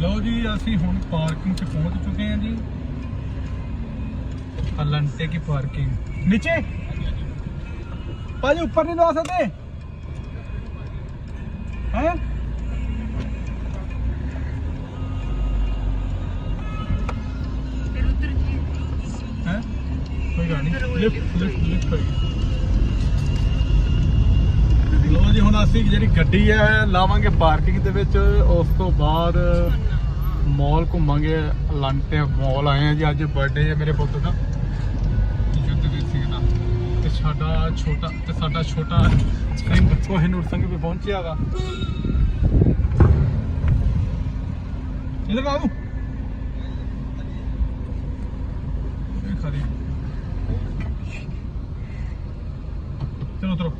ਲਓ ਜੀ ਅਸੀਂ ਹੁਣ ਪਾਰਕਿੰਗ 'ਚ ਪਹੁੰਚ ਚੁੱਕੇ ਹਾਂ ਜੀ ਅਲੰਟੇ ਕੀ ਪਾਰਕਿੰਗ ਨੀਚੇ ਭਾਜੀ ਉੱਪਰ ਨਹੀਂ ਲਵਾ ਸਕਦੇ ਹੈ ਹੈ ਕੋਈ ਗੱਲ ਨਹੀਂ ਲਿਫਟ ਲਿਫਟ ਹੁਣ ਅਸੀਂ ਜਿਹੜੀ ਗੱਡੀ ਹੈ ਲਾਵਾਂਗੇ ਪਾਰਕਿੰਗ ਦੇ ਵਿੱਚ ਉਸ ਤੋਂ ਬਾਅਦ ਮਾਲ ਘੁੰਮਾਂਗੇ ਲੰਟੇ ਮਾਲ ਆਏ ਆ ਜੀ ਅੱਜ ਬਰਥਡੇ ਹੈ ਮੇਰੇ ਪੁੱਤ ਦਾ ਜੁੱਤਵੀਰ ਸਿੰਘ ਦਾ ਤੇ ਸਾਡਾ ਛੋਟਾ ਤੇ ਸਾਡਾ ਛੋਟਾ ਸਿੰਘ ਕੋਹਿਨੂਰ ਸਿੰਘ ਵੀ ਪਹੁੰਚਿਆ ਵਾ ਇਧਰ ਆਓ ਇਹ ਖੜੀ ਚਲੋ ਉਤਰੋ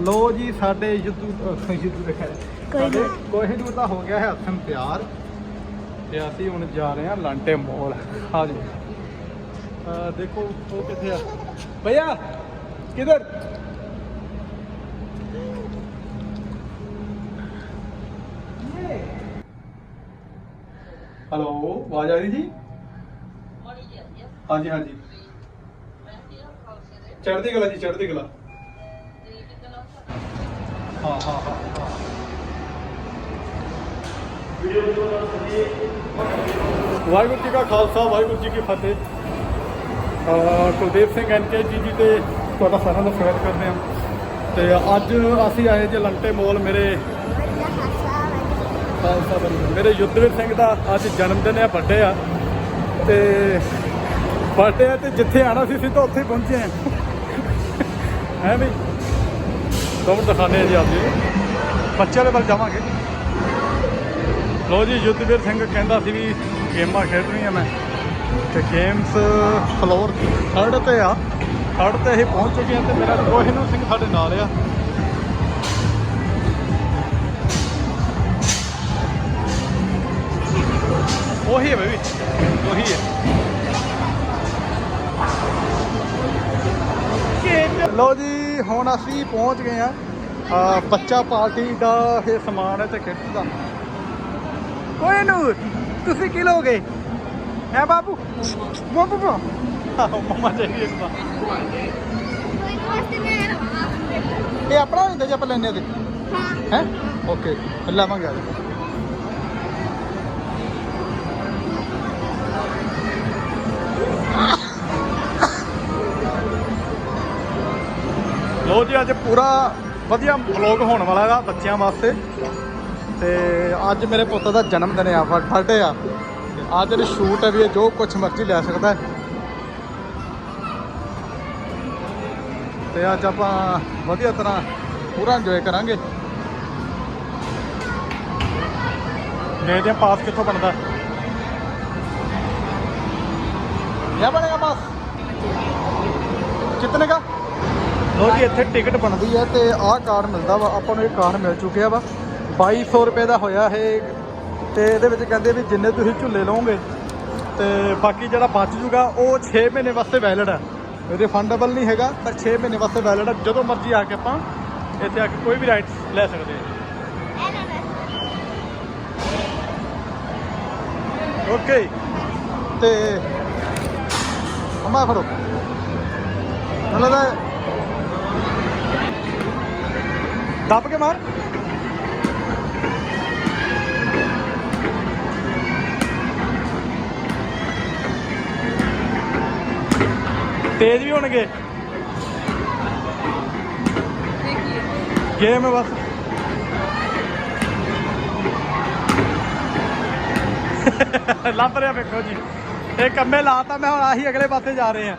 ਲੋ ਜੀ ਸਾਡੇ ਯੁੱਧੂ ਅਹ ਯੁੱਧੂ ਦੇ ਖੈਰ ਸਾਡੇ ਕੋਹਿਨੂਰ ਦਾ ਹੋ ਗਿਆ ਹੈ ਹੱਥਨ ਤਿਆਰ ਤੇ ਅਸੀਂ ਹੁਣ ਜਾ ਰਹੇ ਹਾਂ ਲਾਂਟੇ ਮੋਲ। ਆ ਜੀ। ਅਹ ਦੇਖੋ ਉਹ ਕਿੱਥੇ ਆ? ਭਈਆ ਕਿਧਰ? ਹੈਲੋ ਆਵਾਜ਼ ਆ ਰਹੀ ਜੀ? ਹਾਂਜੀ ਹਾਂਜੀ। ਚੜ੍ਹਦੀ ਕਲਾ ਜੀ ਚੜ੍ਹਦੀ ਕਲਾ। ਹਾਂ ਹਾਂ ਹਾਂ ਵਾਹਿਗੁਰੂ ਜੀ ਕਾ ਖਾਲਸਾ, ਵਾਹਿਗੁਰੂ ਜੀ ਕੀ ਫਤਿਹ। ਅਹ ਕੁਲਦੀਪ ਸਿੰਘ ਐਨਕੇ ਜੀ ਜੀ ਤੇ ਤੁਹਾਡਾ ਸਾਰਿਆਂ ਦਾ ਸਵਾਗਤ ਕਰਦੇ ਹਾਂ। ਤੇ ਅੱਜ ਅਸੀਂ ਆਏ ਜੇ ਲੰਟੇ ਮੋਲ ਮੇਰੇ ਖਾਲਸਾ ਬੰਦੇ ਮੇਰੇ ਯੁੱਧਵੀਰ ਸਿੰਘ ਦਾ ਅੱਜ ਜਨਮ ਦਿਨ ਹੈ ਬਰਥਡੇ ਆ। ਤੇ ਬਰਥਡੇ ਆ ਤੇ ਜਿੱਥੇ ਆਣਾ ਸੀ, ਅਸੀਂ ਤਾਂ ਉੱਥੇ ਪਹੁੰਚੇ ਆ ਹੈ ਵੀ? ਤੁਹਾਨੂੰ ਦਿਖਾਣੇ ਆ ਜੀ ਆਪ ਜੀ ਬੱਚਿਆਂ ਦੇ ਵੱਲ ਜਾਵਾਂਗੇ। ਲੋ ਜੀ ਯੁੱਧਵੀਰ ਸਿੰਘ ਕਹਿੰਦਾ ਸੀ ਵੀ ਗੇਮਾਂ ਖੇਡਣੀਆਂ ਮੈਂ। ਤੇ ਗੇਮਸ ਫਲੋਰ ਥਰਡ ਤੇ ਆ। ਥਰਡ ਤੇ ਅਸੀਂ ਪਹੁੰਚ ਚੁੱਕੇ ਹਾਂ ਤੇ ਮੇਰਾ ਕੋਹਿਨੂਰ ਸਿੰਘ ਸਾਡੇ ਨਾਲ ਆ। ਉਹੀ ਹੈ ਬੇਬੀ ਉਹੀ ਹੈ। ਲੋ ਜੀ ਹੁਣ ਅਸੀਂ ਪਹੁੰਚ ਗਏ ਆ ਆ ਬੱਚਾ ਪਾਰਟੀ ਦਾ ਇਹ ਸਮਾਨ ਹੈ ਤੇ ਕਿੱਟ ਦਾ ਕੋਈ ਨੂਰ ਤੁਸੀਂ ਕੀ ਲੋਗੇ ਹੈ ਬਾਬੂ ਬਾਬੂ ਬਾਬੂ ਮਮਾ ਚਾਹੀਦੀ ਇੱਕ ਵਾਰ ਇਹ ਆਪਣਾ ਹੁੰਦਾ ਜੇ ਆਪਾਂ ਲੈਣੇ ਤੇ ਹੈ ਓਕੇ ਫਿਰ ਲਾਵਾਂਗੇ ਆ ਜਾਓ। ਲੋ ਜੀ, ਅੱਜ ਪੂਰਾ ਵਧੀਆ ਵਲੌਗ ਹੋਣ ਵਾਲਾ ਹੈਗਾ ਬੱਚਿਆਂ ਵਾਸਤੇ। ਤੇ ਅੱਜ ਮੇਰੇ ਪੁੱਤ ਦਾ ਜਨਮ ਦਿਨ ਆ ਬਰਥਡੇ ਆ। ਤੇ ਅੱਜ ਜਿਹੜੀ ਸ਼ੂਟ ਹੈ ਵੀ ਜੋ ਕੁਝ ਮਰਜ਼ੀ ਲੈ ਸਕਦਾ ਹੈ। ਤੇ ਅੱਜ ਆਪਾਂ ਵਧੀਆ ਤਰ੍ਹਾਂ ਪੂਰਾ ਇੰਜੋਏ ਕਰਾਂਗੇ। ਦੇਖਦੇ ਹਾਂ ਪਾਸ ਕਿੱਥੋਂ ਬਣਦਾ ਇਹ ਬਣੇਗਾ ਪਾਸ ਕਿਤਨੇ ਦਾ ਲੋ ਜੀ, ਇੱਥੇ ਟਿਕਟ ਬਣਦੀ ਹੈ ਤੇ ਆਹ ਕਾਰਡ ਮਿਲਦਾ ਵਾ, ਆਪਾਂ ਨੂੰ ਇਹ ਕਾਰਡ ਮਿਲ ਚੁੱਕਿਆ ਵਾ। 2200 ਰੁਪਏ ਦਾ ਹੋਇਆ ਇਹ ਤੇ ਇਹਦੇ ਵਿੱਚ ਕਹਿੰਦੇ ਵੀ ਜਿੰਨੇ ਤੁਸੀਂ ਝੁੱਲੇ ਲਓਗੇ ਤੇ ਬਾਕੀ ਜਿਹੜਾ ਬਚ ਜੂਗਾ, ਉਹ 6 ਮਹੀਨੇ ਵਾਸਤੇ ਵੈਲਿਡ ਹੈ ਰਿਫੰਡੇਬਲ ਨਹੀਂ ਹੈਗਾ, ਪਰ 6 ਮਹੀਨੇ ਵਾਸਤੇ ਵੈਲਿਡ ਹੈ ਜਦੋਂ ਮਰਜ਼ੀ ਆ ਕੇ ਆਪਾਂ ਇੱਥੇ ਆ ਕੇ ਕੋਈ ਵੀ ਰਾਈਡਸ ਲੈ ਸਕਦੇ ਹਾਂ ਓਕੇ ਤੇ ਅਮਾ ਫੜੋ। ਮਤਲਬ ਦਾ ਦੱਬ ਕੇ ਮਾਰ ਤੇਜ਼ ਵੀ ਹੋਣਗੇ ਗੇਮ ਹੈ ਬਸ ਲੱਭ ਰਿਹਾ ਵੇਖੋ ਜੀ ਇਹ ਕੰਮੇ ਲਾਤਾ ਮੈਂ ਹੁਣ ਆਹੀ ਅਗਲੇ ਪਾਸੇ ਜਾ ਰਹੇ ਆ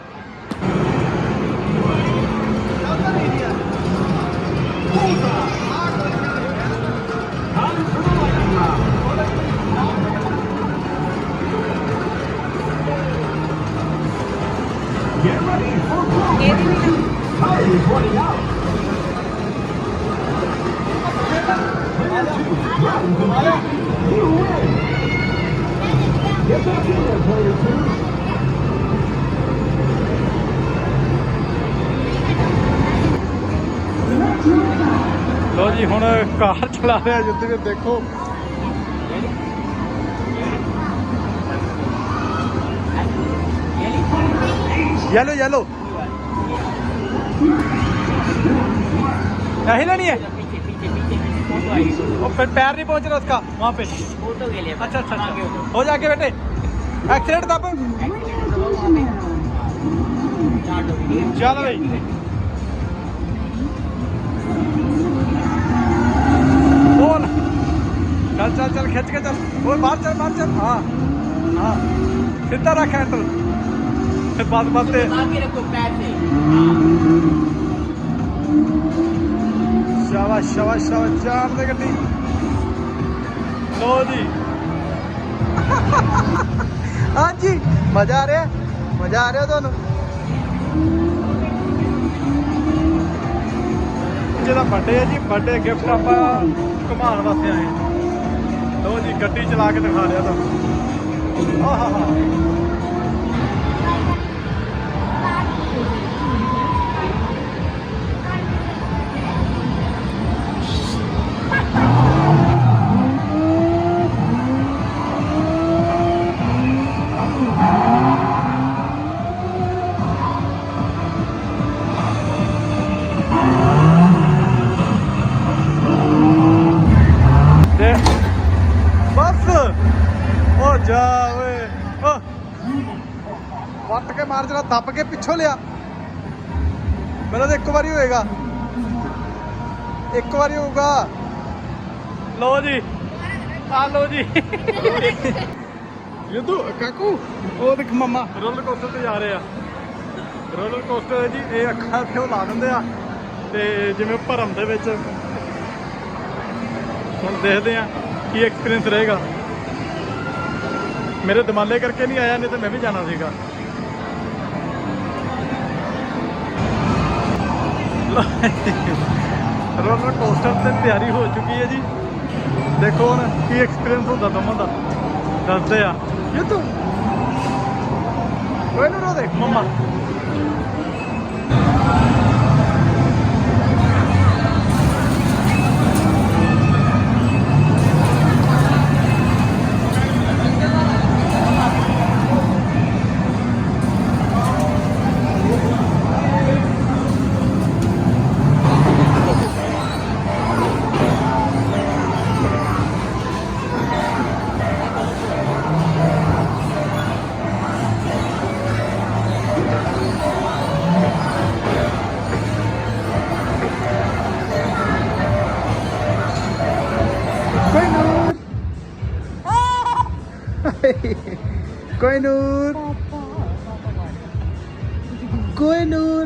ਲੋ ਜੀ ਹੁਣ ਕਾਰ ਚਲਾ ਰਿਹਾ ਜੁੱਧ ਵੀ ਦੇਖੋ येलो येलो लेनी है पीछे पीछे पीछे पैर नहीं पहुँच रहा उसका, वहाँ पे। अच्छा अच्छा अच्छा। हो जाके बेटे। एक्सीडेंट तो हो गई चल भाई बोल। चल चल चल, खींच के चल। बोल, बाहर चल बाहर चल। हाँ हाँ। सीधा रख हैंडल फिर बात बात पे आगे रखो पैर से ਸ਼ਾਬਾਸ਼ ਸ਼ਾਬਾਸ਼ ਸ਼ਾਬਾਸ਼ ਜਾਣ ਦੇ ਗੱਡੀ ਲੋ ਜੀ ਹਾਂਜੀ ਮਜ਼ਾ ਆ ਰਿਹਾ ਮਜ਼ਾ ਆ ਰਿਹਾ ਤੁਹਾਨੂੰ ਜਿਹਦਾ ਬਰਥਡੇ ਹੈ ਜੀ ਬਰਥਡੇ ਗਿਫਟ ਆਪਾਂ ਘੁਮਾਉਣ ਵਾਸਤੇ ਆਏ ਹਾਂ। ਲੋ ਜੀ ਗੱਡੀ ਚਲਾ ਕੇ ਦਿਖਾ ਰਿਹਾ ਤੁਹਾਨੂੰ ਆਹਾ ਦੱਬ ਕੇ ਪਿੱਛੋਂ ਲਿਆ। ਮੇਰਾ ਤਾਂ ਇੱਕ ਵਾਰੀ ਹੋਏਗਾ। ਇੱਕ ਵਾਰੀ ਹੋਊਗਾ। ਲੋ ਜੀ। ਆ ਲੋ ਜੀ। ਯਦੂ ਕਾਕੂ ਉਹ ਦੇਖ ਮਮਾ। ਰੋਲਰ ਕੋਸਟਰ ਤੇ ਜਾ ਰਹੇ ਆ। ਰੋਲਰ ਕੋਸਟਰ ਜੀ ਇਹ ਅੱਖਾਂ ਤੇ ਉਹ ਲਾ ਦਿੰਦੇ ਆ। ਤੇ ਜਿਵੇਂ ਭਰਮ ਦੇ ਵਿੱਚ। ਹੁਣ ਦੇਖਦੇ ਆ ਕੀ ਐਕਸਪੀਰੀਅੰਸ ਰਹੇਗਾ। ਮੇਰੇ ਦਿਮਾਲੇ ਕਰਕੇ ਨਹੀਂ ਆਇਆ ਨਹੀਂ ਤਾਂ ਮੈਂ ਵੀ ਜਾਣਾ ਸੀਗਾ। ਰੋਲਰ ਕੋਸਟਰ ਤੇ ਤਿਆਰੀ ਹੋ ਚੁੱਕੀ ਹੈ ਜੀ। ਦੇਖੋ ਹੁਣ ਕੀ ਐਕਸਪੀਰੀਅੰਸ ਹੁੰਦਾ ਦੋਵਾਂ ਦਾ। ਦੱਸਦੇ ਆ। ਇਹ ਤੂੰ। ਕੋਈ ਨੂੰ ਰੋ ਦੇਖ। ਮੰਮਾ। কোহিনুর কোহিনুর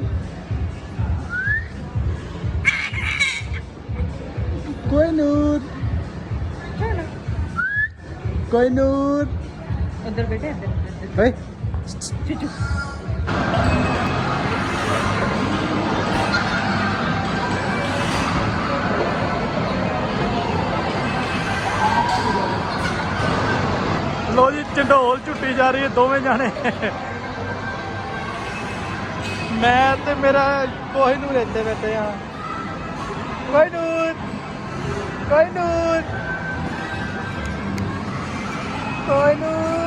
কোহিনুর কোহিনুর उधर बैठे इधर ओए ਲੋ ਜੀ, ਝੰਡੋਲ ਝੁੱਟੀ ਜਾ ਰਹੀ ਹੈ, ਦੋਵੇਂ ਜਾਣੇ। ਮੈਂ ਤੇ ਮੇਰਾ ਕੋਈ ਨੂੰ ਰਹਿੰਦੇ ਬੈਠੇ ਆ ਕੋਈ ਨੂਰ ਕੋਈ ਨੂਰ ਕੋਈ ਨੂਰ